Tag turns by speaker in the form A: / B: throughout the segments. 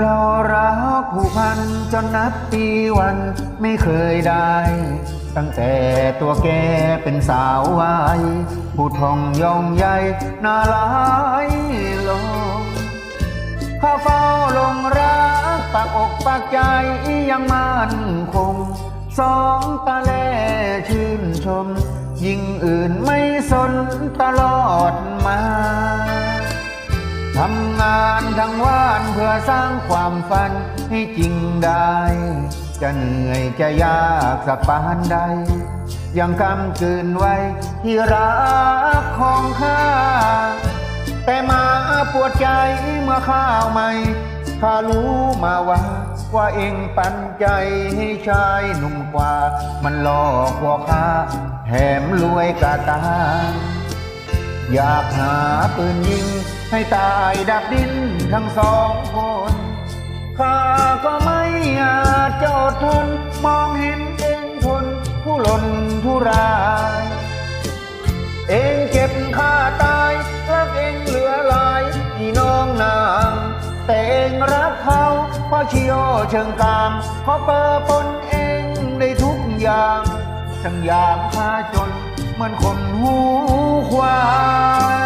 A: เรารักผูกพันจนนับปีวันไม่เคยได้ ตั้งแต่ตัวแกเป็นสาววายผู้ทองยองใหญ่น่าลายลงข้าเฝ้าลงรักปากอกปากใจยังมั่นคง สองตาแลชื่นชม ยิ่งอื่นไม่สนตลอดมา ทำงานทั้งวันเพื่อสร้างความฝันให้จริงได้ จะเหนื่อยจะยากสักปานใด ยังกำกืนไว้ที่รักของข้า แต่มาปวดใจเมื่อข้าวใหม่ข้ารู้มาว่าว่าเองปันใจให้ชายหนุ่มกว่า มันหลอกว่าข้าแถมรวยกาตา อยากหาปืนยิง ให้ตายดับดินทั้งสองคนข้าก็ไม่อาจจะอดทน มองเห็นเองทนผู้หล่นทุราย เองเจ็บข้าตายรักเองเหลือหลายพี่น้องนาง แต่เองรักเขาเพราะเชียวเชิงกามเพราะเปอปนเองได้ทุกอย่างทั้งยามข้าจน มันคนหูควาย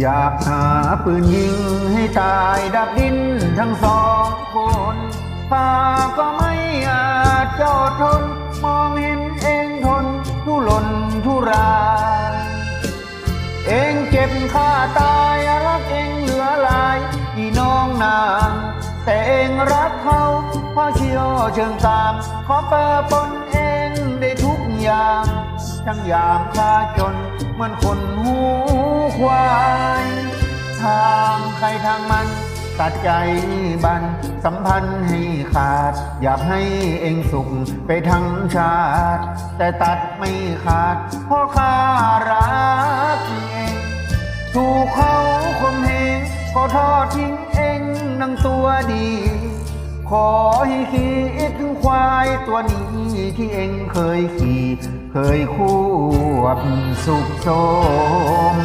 A: อยากหาปืนยิงให้ตายดับดินทั้งสองคนข้าก็ไม่อาจจอดทน มองเห็นเองทน ทุรนทุรายเองเจ็บข้าตายรักเองเหลือลายพี่น้องนาง แต่เองรักเขาเพราะเชี่ยวเชิงตาม ขอเปิดปนเองได้ทุกอย่าง ทั้งยามข้าจนเหมือนคนหูควายทางใครทางมันตัดใจบัน สัมพันธ์ให้ขาด อยากให้เองสุขไปทั้งชาติ แต่ตัดไม่ขาด เพราะข้ารักเอง ถูกเขาคมเหงก็ทอดทิ้งเองนังตัวดี ขอให้คิดถึงควายตัวนี้ที่เองเคยขี่ เคยคู่บสุขสม